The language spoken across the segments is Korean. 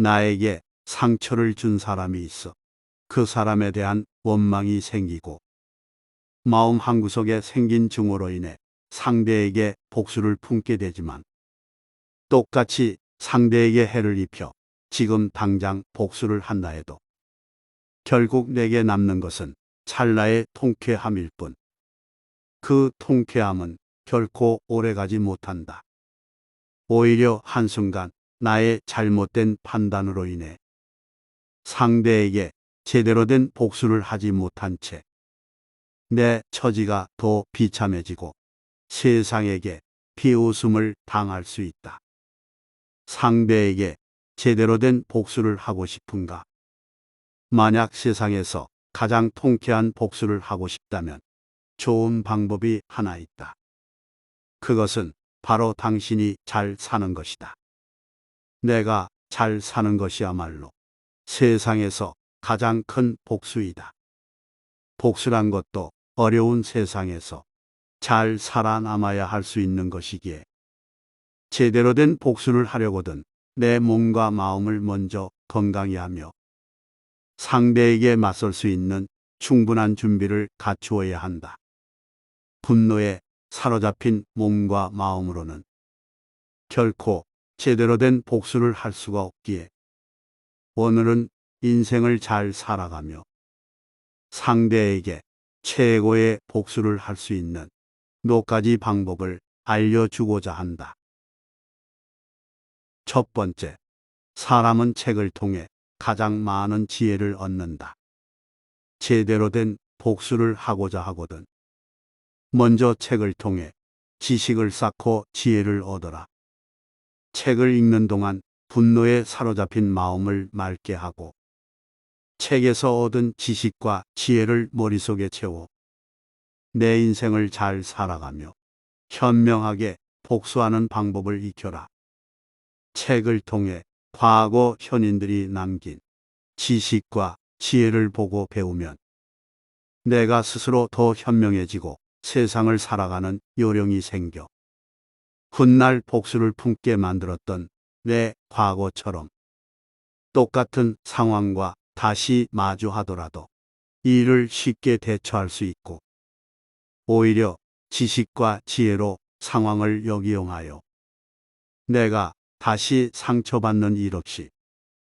나에게 상처를 준 사람이 있어 그 사람에 대한 원망이 생기고 마음 한구석에 생긴 증오로 인해 상대에게 복수를 품게 되지만 똑같이 상대에게 해를 입혀 지금 당장 복수를 한다 해도 결국 내게 남는 것은 찰나의 통쾌함일 뿐. 그 통쾌함은 결코 오래가지 못한다. 오히려 한순간 나의 잘못된 판단으로 인해 상대에게 제대로 된 복수를 하지 못한 채 내 처지가 더 비참해지고 세상에게 비웃음을 당할 수 있다. 상대에게 제대로 된 복수를 하고 싶은가? 만약 세상에서 가장 통쾌한 복수를 하고 싶다면 좋은 방법이 하나 있다. 그것은 바로 당신이 잘 사는 것이다. 내가 잘 사는 것이야말로 세상에서 가장 큰 복수이다. 복수란 것도 어려운 세상에서 잘 살아남아야 할 수 있는 것이기에 제대로 된 복수를 하려거든 내 몸과 마음을 먼저 건강히 하며 상대에게 맞설 수 있는 충분한 준비를 갖추어야 한다. 분노에 사로잡힌 몸과 마음으로는 결코 제대로 된 복수를 할 수가 없기에 오늘은 인생을 잘 살아가며 상대에게 최고의 복수를 할 수 있는 몇 가지 방법을 알려주고자 한다. 첫 번째, 사람은 책을 통해 가장 많은 지혜를 얻는다. 제대로 된 복수를 하고자 하거든. 먼저 책을 통해 지식을 쌓고 지혜를 얻어라. 책을 읽는 동안 분노에 사로잡힌 마음을 맑게 하고 책에서 얻은 지식과 지혜를 머릿속에 채워 내 인생을 잘 살아가며 현명하게 복수하는 방법을 익혀라. 책을 통해 과거 현인들이 남긴 지식과 지혜를 보고 배우면 내가 스스로 더 현명해지고 세상을 살아가는 요령이 생겨 훗날 복수를 품게 만들었던 내 과거처럼 똑같은 상황과 다시 마주하더라도 이를 쉽게 대처할 수 있고 오히려 지식과 지혜로 상황을 역이용하여 내가 다시 상처받는 일 없이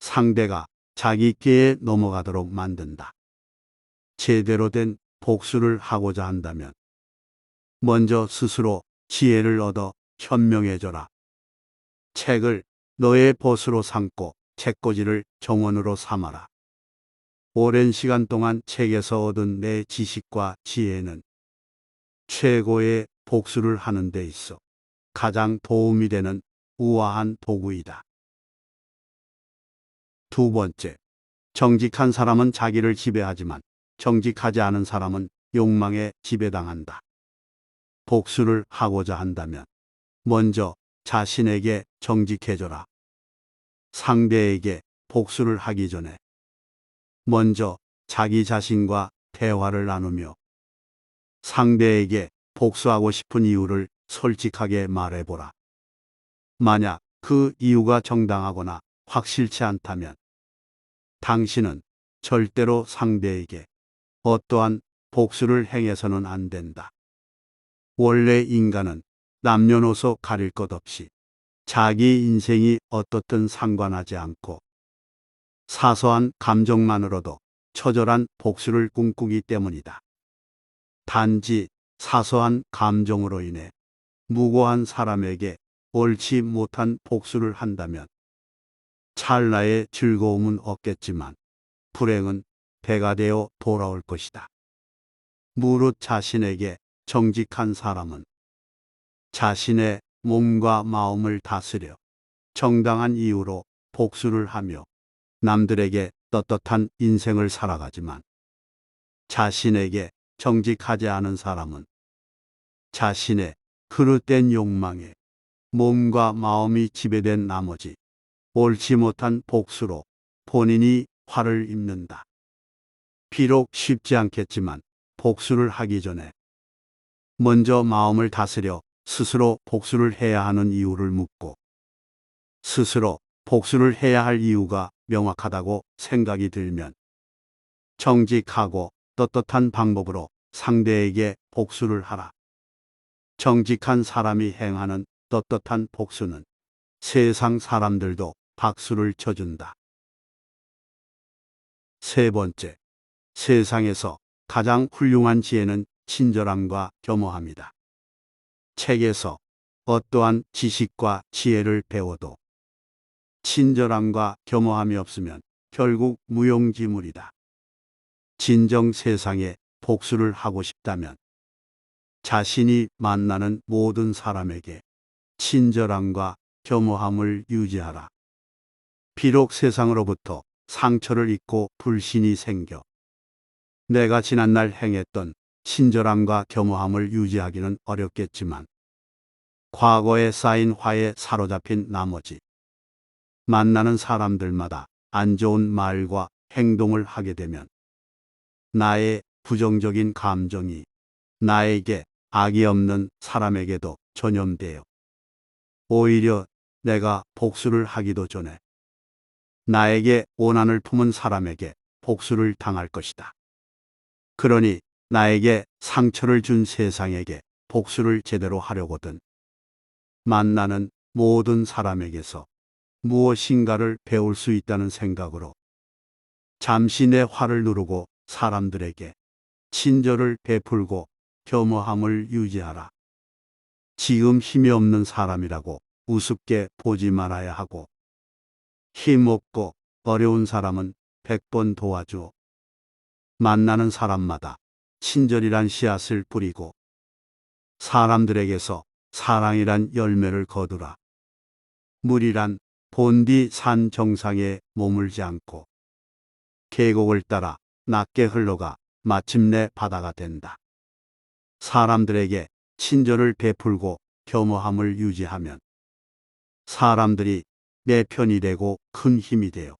상대가 자기 꾀에 넘어가도록 만든다. 제대로 된 복수를 하고자 한다면 먼저 스스로 지혜를 얻어 현명해져라. 책을 너의 벗으로 삼고 책꽂이를 정원으로 삼아라. 오랜 시간 동안 책에서 얻은 내 지식과 지혜는 최고의 복수를 하는 데 있어 가장 도움이 되는 우아한 도구이다. 두 번째, 정직한 사람은 자기를 지배하지만 정직하지 않은 사람은 욕망에 지배당한다. 복수를 하고자 한다면 먼저 자신에게 정직해져라. 상대에게 복수를 하기 전에 먼저 자기 자신과 대화를 나누며 상대에게 복수하고 싶은 이유를 솔직하게 말해보라. 만약 그 이유가 정당하거나 확실치 않다면 당신은 절대로 상대에게 어떠한 복수를 행해서는 안 된다. 원래 인간은 남녀노소 가릴 것 없이 자기 인생이 어떻든 상관하지 않고 사소한 감정만으로도 처절한 복수를 꿈꾸기 때문이다. 단지 사소한 감정으로 인해 무고한 사람에게 옳지 못한 복수를 한다면 찰나의 즐거움은 없겠지만 불행은 배가 되어 돌아올 것이다. 무릇 자신에게 정직한 사람은 자신의 몸과 마음을 다스려 정당한 이유로 복수를 하며 남들에게 떳떳한 인생을 살아가지만 자신에게 정직하지 않은 사람은 자신의 그릇된 욕망에 몸과 마음이 지배된 나머지 옳지 못한 복수로 본인이 화를 입는다. 비록 쉽지 않겠지만 복수를 하기 전에 먼저 마음을 다스려 스스로 복수를 해야 하는 이유를 묻고 스스로 복수를 해야 할 이유가 명확하다고 생각이 들면 정직하고 떳떳한 방법으로 상대에게 복수를 하라. 정직한 사람이 행하는 떳떳한 복수는 세상 사람들도 박수를 쳐준다. 세 번째, 세상에서 가장 훌륭한 지혜는 친절함과 겸허함이다. 책에서 어떠한 지식과 지혜를 배워도 친절함과 겸허함이 없으면 결국 무용지물이다. 진정 세상에 복수를 하고 싶다면 자신이 만나는 모든 사람에게 친절함과 겸허함을 유지하라. 비록 세상으로부터 상처를 입고 불신이 생겨 내가 지난날 행했던 친절함과 겸허함을 유지하기는 어렵겠지만 과거에 쌓인 화에 사로잡힌 나머지 만나는 사람들마다 안 좋은 말과 행동을 하게 되면 나의 부정적인 감정이 나에게 악이 없는 사람에게도 전염되어 오히려 내가 복수를 하기도 전에 나에게 오난을 품은 사람에게 복수를 당할 것이다. 그러니 나에게 상처를 준 세상에게 복수를 제대로 하려거든 만나는 모든 사람에게서 무엇인가를 배울 수 있다는 생각으로 잠시 내 화를 누르고 사람들에게 친절을 베풀고 겸허함을 유지하라. 지금 힘이 없는 사람이라고 우습게 보지 말아야 하고 힘없고 어려운 사람은 백번 도와줘. 만나는 사람마다 친절이란 씨앗을 뿌리고 사람들에게서 사랑이란 열매를 거두라. 물이란 본디 산 정상에 머물지 않고 계곡을 따라 낮게 흘러가 마침내 바다가 된다. 사람들에게 친절을 베풀고 겸허함을 유지하면 사람들이 내 편이 되고 큰 힘이 되어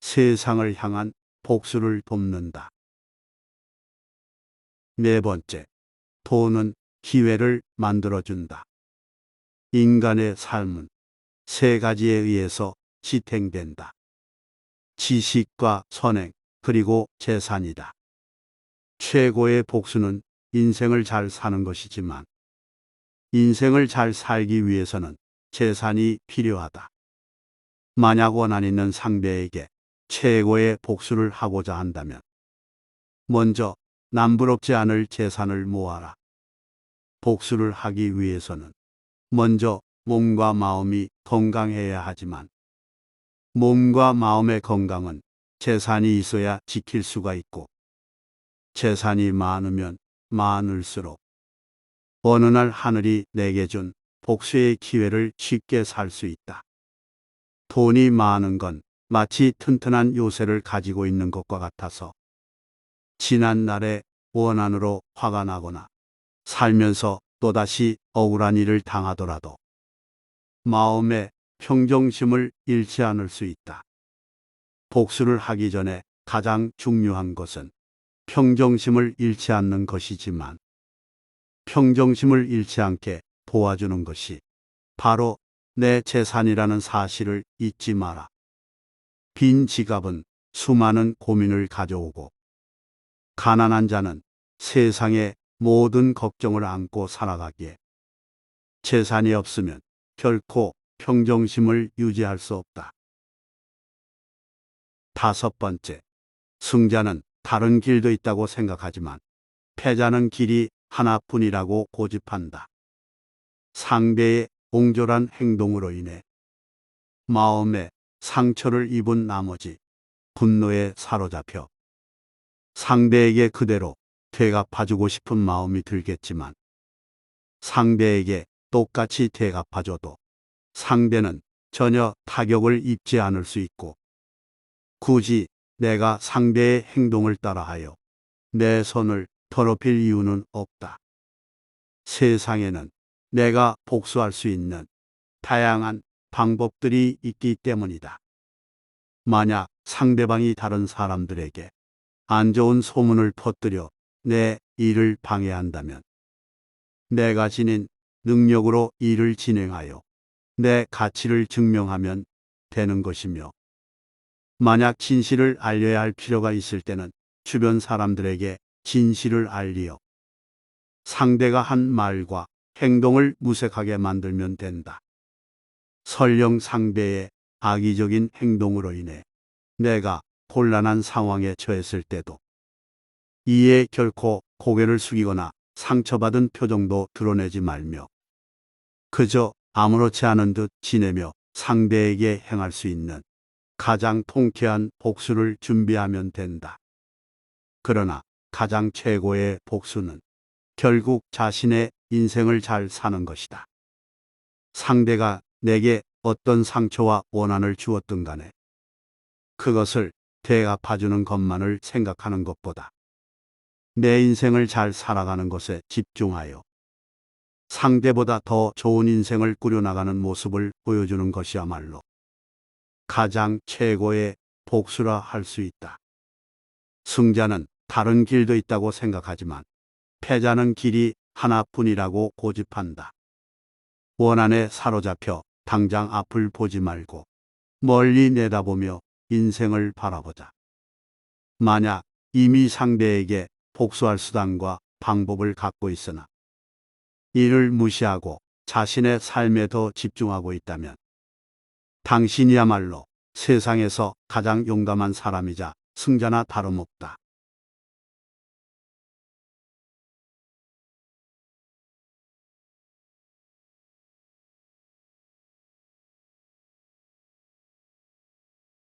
세상을 향한 복수를 돕는다. 네 번째, 돈은 기회를 만들어준다. 인간의 삶은 세 가지에 의해서 지탱된다. 지식과 선행, 그리고 재산이다. 최고의 복수는 인생을 잘 사는 것이지만 인생을 잘 살기 위해서는 재산이 필요하다. 만약 원한 있는 상대에게 최고의 복수를 하고자 한다면 먼저 남부럽지 않을 재산을 모아라. 복수를 하기 위해서는 먼저 몸과 마음이 건강해야 하지만 몸과 마음의 건강은 재산이 있어야 지킬 수가 있고 재산이 많으면 많을수록 어느 날 하늘이 내게 준 복수의 기회를 쉽게 살 수 있다. 돈이 많은 건 마치 튼튼한 요새를 가지고 있는 것과 같아서 지난 날의 원한으로 화가 나거나 살면서 또다시 억울한 일을 당하더라도 마음의 평정심을 잃지 않을 수 있다. 복수를 하기 전에 가장 중요한 것은 평정심을 잃지 않는 것이지만 평정심을 잃지 않게 도와주는 것이 바로 내 재산이라는 사실을 잊지 마라. 빈 지갑은 수많은 고민을 가져오고 가난한 자는 세상의 모든 걱정을 안고 살아가기에 재산이 없으면 결코 평정심을 유지할 수 없다. 다섯 번째, 승자는 다른 길도 있다고 생각하지만 패자는 길이 하나뿐이라고 고집한다. 상대의 옹졸한 행동으로 인해 마음에 상처를 입은 나머지 분노에 사로잡혀 상대에게 그대로 되갚아주고 싶은 마음이 들겠지만 상대에게 똑같이 되갚아줘도 상대는 전혀 타격을 입지 않을 수 있고 굳이 내가 상대의 행동을 따라하여 내 손을 더럽힐 이유는 없다. 세상에는 내가 복수할 수 있는 다양한 방법들이 있기 때문이다. 만약 상대방이 다른 사람들에게 안 좋은 소문을 퍼뜨려 내 일을 방해한다면 내가 지닌 능력으로 일을 진행하여 내 가치를 증명하면 되는 것이며 만약 진실을 알려야 할 필요가 있을 때는 주변 사람들에게 진실을 알리어 상대가 한 말과 행동을 무색하게 만들면 된다. 설령 상대의 악의적인 행동으로 인해 내가 곤란한 상황에 처했을 때도 이에 결코 고개를 숙이거나 상처받은 표정도 드러내지 말며 그저 아무렇지 않은 듯 지내며 상대에게 행할 수 있는 가장 통쾌한 복수를 준비하면 된다. 그러나 가장 최고의 복수는 결국 자신의 인생을 잘 사는 것이다. 상대가 내게 어떤 상처와 원한을 주었든 간에 그것을 대갚아주는 것만을 생각하는 것보다 내 인생을 잘 살아가는 것에 집중하여 상대보다 더 좋은 인생을 꾸려나가는 모습을 보여주는 것이야말로 가장 최고의 복수라 할 수 있다. 승자는 다른 길도 있다고 생각하지만 패자는 길이 하나뿐이라고 고집한다. 원한에 사로잡혀 당장 앞을 보지 말고 멀리 내다보며 인생을 바라보자. 만약 이미 상대에게 복수할 수단과 방법을 갖고 있으나 이를 무시하고 자신의 삶에 더 집중하고 있다면 당신이야말로 세상에서 가장 용감한 사람이자 승자나 다름없다.